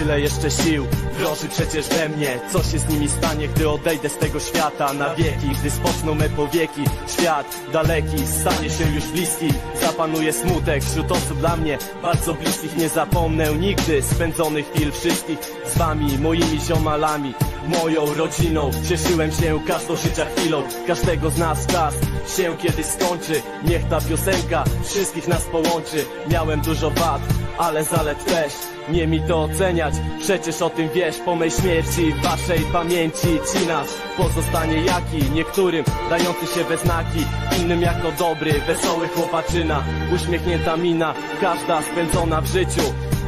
tyle jeszcze sił Wroży przecież we mnie. Co się z nimi stanie, gdy odejdę z tego świata? Na wieki, gdy spoczną me powieki. Świat daleki, stanie się już bliski. Zapanuje smutek wśród osób dla mnie. Bardzo bliskich nie zapomnę nigdy. Spędzonych chwil wszystkich Z wami, moimi ziomalami. Moją rodziną Cieszyłem się każdą życia chwilą. Każdego z nas czas się kiedyś skończy. Niech ta piosenka wszystkich nas połączy. Miałem dużo wad, ale zalet też Nie mi to oceniać, przecież o tym wiesz Po mej śmierci, waszej pamięci Ci nas pozostanie jaki? Niektórym dający się we znaki Innym jako dobry, wesoły chłopaczyna Uśmiechnięta mina, każda spędzona w życiu.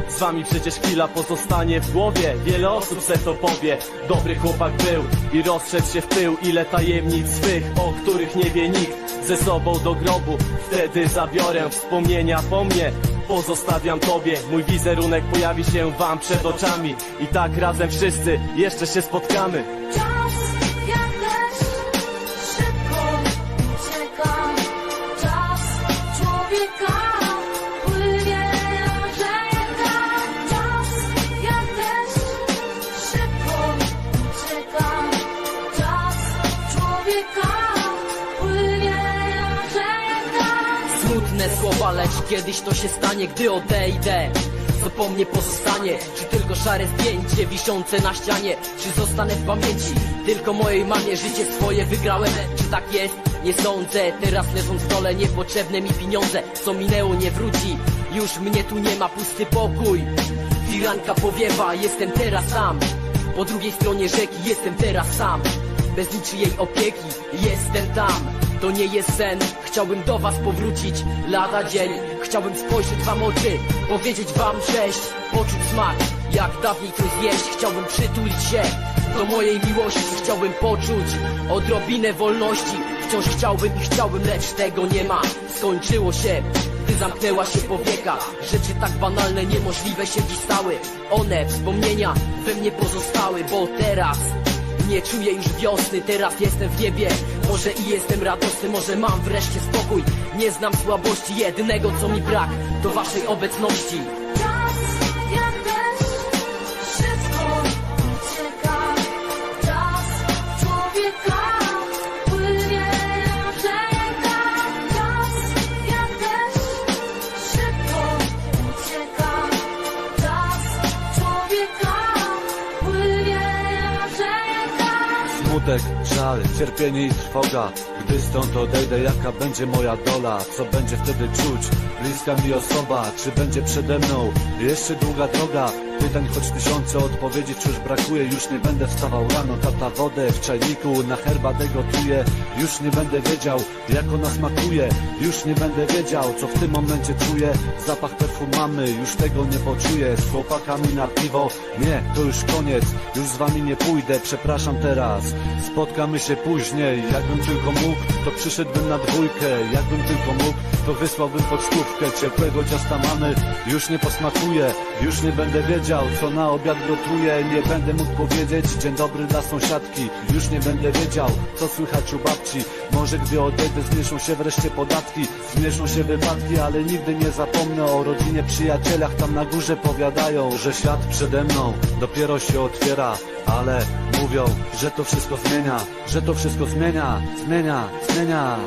Z wami przecież chwila pozostanie w głowie. Wiele osób se to powie. Dobry chłopak był i rozszedł się w pył. Ile tajemnic swych, o których nie wie nikt. Ze sobą do grobu Wtedy zabiorę wspomnienia po mnie Pozostawiam tobie Mój wizerunek pojawi się wam przed oczami. I tak razem wszyscy jeszcze się spotkamy słowa, lecz kiedyś to się stanie, gdy odejdę. Co po mnie pozostanie? Czy tylko szare zdjęcie wiszące na ścianie? Czy zostanę w pamięci? Tylko mojej mamie życie swoje wygrałem. Czy tak jest? Nie sądzę. Teraz leżą w stole niepotrzebne mi pieniądze. Co minęło nie wróci. Już mnie tu nie ma, pusty pokój. Firanka powiewa, jestem teraz sam. Po drugiej stronie rzeki jestem teraz sam. Bez niczyjej opieki jestem tam To nie jest sen, chciałbym do was powrócić. Lada dzień, chciałbym spojrzeć wam oczy. Powiedzieć wam cześć, poczuć smak. Jak dawniej coś zjeść, chciałbym przytulić się Do mojej miłości. Chciałbym poczuć Odrobinę wolności. Wciąż chciałbym i chciałbym, lecz tego nie ma. Skończyło się gdy zamknęła się powieka. Rzeczy tak banalne, niemożliwe się dziś stały One, wspomnienia, we mnie pozostały Bo teraz nie czuję już wiosny, teraz jestem w niebie. Może i jestem radosny, może mam wreszcie spokój. Nie znam słabości, jedynego co mi brak To waszej obecności Smutek, żal, cierpienie i trwoga Gdy stąd odejdę, jaka będzie moja dola Co będzie wtedy czuć? Bliska mi osoba Czy będzie przede mną jeszcze długa droga? Pytań choć tysiące odpowiedzi wciąż brakuje? Już nie będę wstawał rano, tata wodę w czajniku Na herbatę gotuje Już nie będę wiedział, jak ona smakuje. Już nie będę wiedział, co w tym momencie czuję. Zapach perfum mamy, już tego nie poczuję. Z chłopakami na piwo, nie, to już koniec. Już z wami nie pójdę, przepraszam teraz. Spotkamy się później, jakbym tylko mógł To przyszedłbym na dwójkę, jakbym tylko mógł To wysłałbym pocztówkę, ciepłego ciasta mamy Już nie posmakuję, już nie będę wiedział Co na obiad gotuję, nie będę mógł powiedzieć Dzień dobry dla sąsiadki, już nie będę wiedział Co słychać u babci, może gdy odejdę Zmniejszą się wreszcie podatki, zmniejszą się wypadki Ale nigdy nie zapomnę o rodzinie, przyjacielach. Tam na górze powiadają, że świat przede mną Dopiero się otwiera, ale mówią, że to wszystko zmienia Że to wszystko zmienia, zmienia, zmienia